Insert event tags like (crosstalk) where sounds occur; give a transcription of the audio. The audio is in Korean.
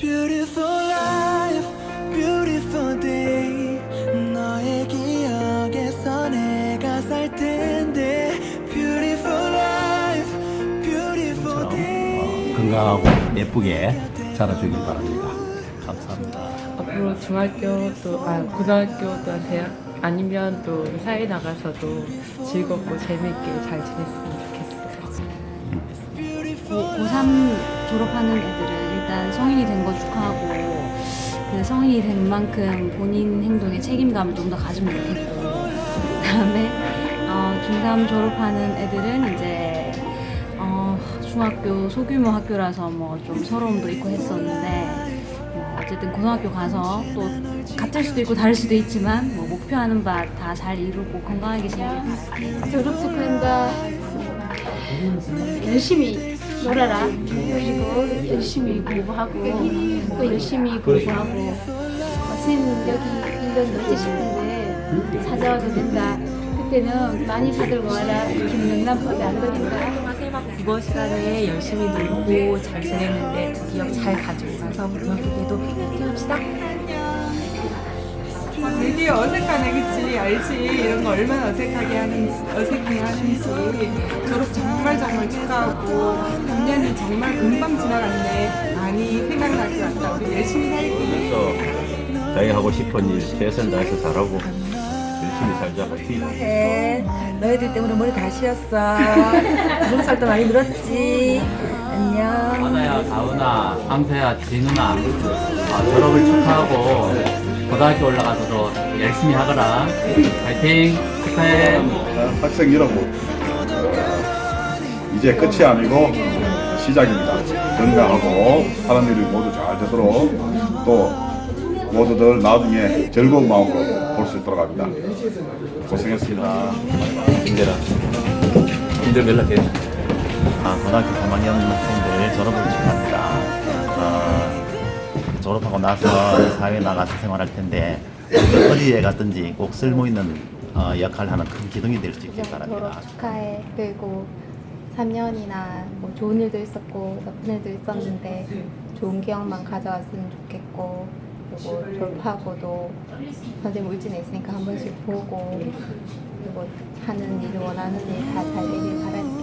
beautiful life, beautiful day 너의 기억에서 내가 살 텐데 Beautiful life, beautiful day 건강하고 예쁘게 자라주길 바랍니다. 감사합니다. 앞으로 중학교 또, 아, 고등학교 또 대학 아니면 또 사회 나가서도 즐겁고 재밌게 잘 지냈으면 좋겠어요. 고3 졸업하는 애들은 성인이 된 거 축하하고 그 성인이 된 만큼 본인 행동에 책임감을 좀 더 가지면 좋겠고 (laughs) 그다음에 어, 중3 졸업하는 애들은 이제 어, 중학교 소규모 학교라서 뭐 좀 서러움도 있고 했었는데 뭐 어쨌든 고등학교 가서 또 같을 수도 있고 다를 수도 있지만 뭐 목표하는 바 다 잘 이루고 건강하게 지내길 바랄게요. 졸업 축하한다. 열심히 놀아라. 그리고 열심히 공부하고 또 열심히 공부하고 선생님 여기 1년 늦지 싶은데 찾아와도 된다. 그때는 많이 받들고 와라. 김영란법에 안 걸린다. 국어 시간에 열심히 놀고 잘 지냈는데 그 기억 잘 가지고 가서 고등학교 때도 파이팅 합시다. 되게 어색하네, 그치? 알지? 이런 거 얼마나 어색하게 하는지, 어색해 하는지. 졸업 정말 정말 축하하고, 정말 금방 지나갔네. 많이 생각날 것 같다. 우리 열심히 살기. 그래서 자기 하고 싶은 일 최선을 다해서 잘하고 열심히 살자. 화이팅! 해. 너희들 때문에 머리 다 쉬었어. (laughs) 눈살도 많이 늘었지. 안녕. 하나야, 다은아, 황태야, 진우나 아, 졸업을 축하하고 고등학교 올라가서도 열심히 하거라. 파이팅! 축하해! 학생이라고 어, 이제 끝이 아니고 시작입니다. 건강하고 하는 일이 모두 잘 되도록 또 모두들 나중에 즐거운 마음으로 볼 수 있도록 합니다. 고생했습니다. 힘내라. 힘들면 연락해. 아, 고등학교 3학년 학생들 졸업을 축하합니다. 아, 졸업하고 나서 사회에 나가서 생활할 텐데 어디에 갔든지 꼭 쓸모 있는 어, 역할을 하는 큰 기둥이 될 수 있길 바랍니다. 졸업 축하해. 그리고 3년이나 뭐 좋은 일도 있었고 나쁜 일도 있었는데 좋은 기억만 가져왔으면 좋겠고 그리고 졸업하고도 선생님 울진에 있으니까 한 번씩 보고 그리고 하는 일 원하는 일 다 잘 되길 바랄게.